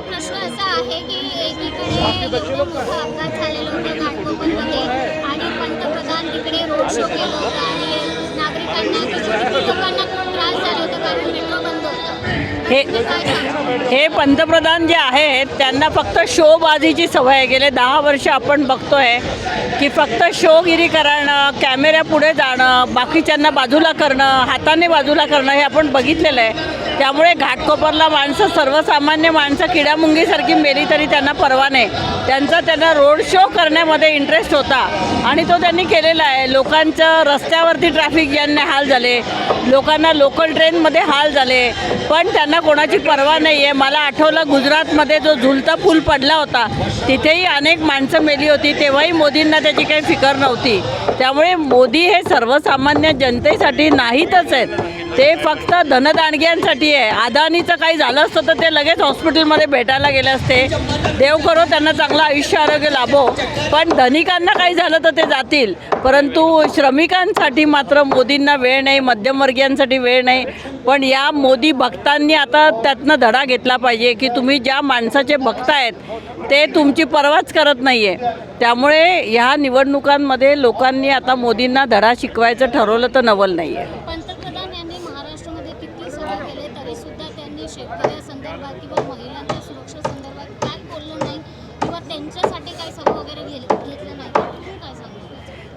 प्रश्न असा आहे की एकीकडे एवढं मोठा अपघात झालेला होता. हे हे पंतप्रधान जे आहेत त्यांना फक्त शोबाजीची सवय आहे. गेले दहा वर्ष आपण बघतोय की फक्त शोगिरी करणं कॅमेऱ्या पुढे जाणं बाकीच्यांना बाजूला करणं हाताने बाजूला करणं हे आपण बघितलेलं आहे. त्यामुळे घाटकोपरला माणसं सर्वसामान्य माणसं किडामुंगीसारखी मेली तरी त्यांना परवा नाही. त्यांचा त्यांना रोड शो करण्यामध्ये इंटरेस्ट होता आणि तो त्यांनी केलेला आहे. लोकांचं रस्त्यावरती ट्रॅफिक यांना हाल झाले. लोकांना लोकल ट्रेनमध्ये हाल झाले. पण त्यांना कोणाची पर्वा नाही आहे मला आठवलं गुजरातमध्ये जो झुलता पूल पडला होता तिथेही अनेक माणसं मेली होती. तेव्हाही मोदींना त्याची काही फिकर नव्हती. त्यामुळे मोदी हे सर्वसामान्य जनतेसाठी नाहीतच आहेत. ते फक्त धनदानग्यांसाठी आहे. अदानीचं काही झालं असतं तर ते लगेच हॉस्पिटलमध्ये भेटायला गेले असते. देव करो त्यांना चांगलं आयुष्य आरोग्य लाभो. पण धनिकांना काही झालं तर ते जातील. परंतु श्रमिकांसाठी मात्र मोदींना वेळ नाही मध्यमवर्गीयांसाठी वेळ नाही. पण या मोदी भक्तांनी आता त्यातनं धडा घेतला पाहिजे की तुम्ही ज्या माणसाचे भक्त आहेत ते तुमची परवाच करत नाही आहे त्यामुळे ह्या निवडणुकांमध्ये लोकांनी आता मोदींना धडा शिकवायचं ठरवलं तर नवल नाही आहे पंतप्रधान यांनी महाराष्ट्रामध्ये किती सभा केले सुद्धा त्यांनी शेतकऱ्यासंदर्भात किंवा महिलांच्या सुरक्षा संदर्भात काय बोललं नाही किंवा त्यांच्यासाठी काही सभा वगैरे घेतलं नाही. काय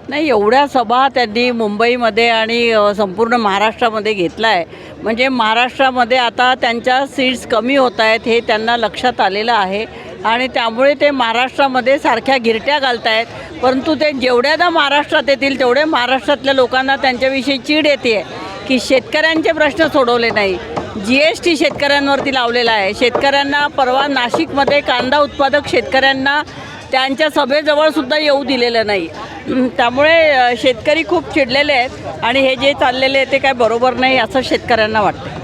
नाही एवढ्या सभा त्यांनी मुंबईमध्ये आणि संपूर्ण महाराष्ट्रामध्ये घेतला आहे म्हणजे महाराष्ट्रामध्ये आता त्यांच्या सीट्स कमी होत आहेत हे त्यांना लक्षात आलेलं आहे. आणि त्यामुळे ते महाराष्ट्रामध्ये सारख्या गिरट्या घालत आहेत परंतु ते जेवढ्यादा महाराष्ट्रात येतील तेवढे महाराष्ट्रातल्या लोकांना त्यांच्याविषयी चीड येते की शेतकऱ्यांचे प्रश्न सोडवले नाही. जी एस टी शेतकऱ्यांवरती लावलेला आहे. शेतकऱ्यांना परवा नाशिकमध्ये कांदा उत्पादक शेतकऱ्यांना त्यांच्या सभेजवळसुद्धा येऊ दिलेलं नाही. त्यामुळे शेतकरी खूप चिडलेले आहेत आणि हे जे चाललेले आहे ते काय बरोबर नाही असं शेतकऱ्यांना वाटतं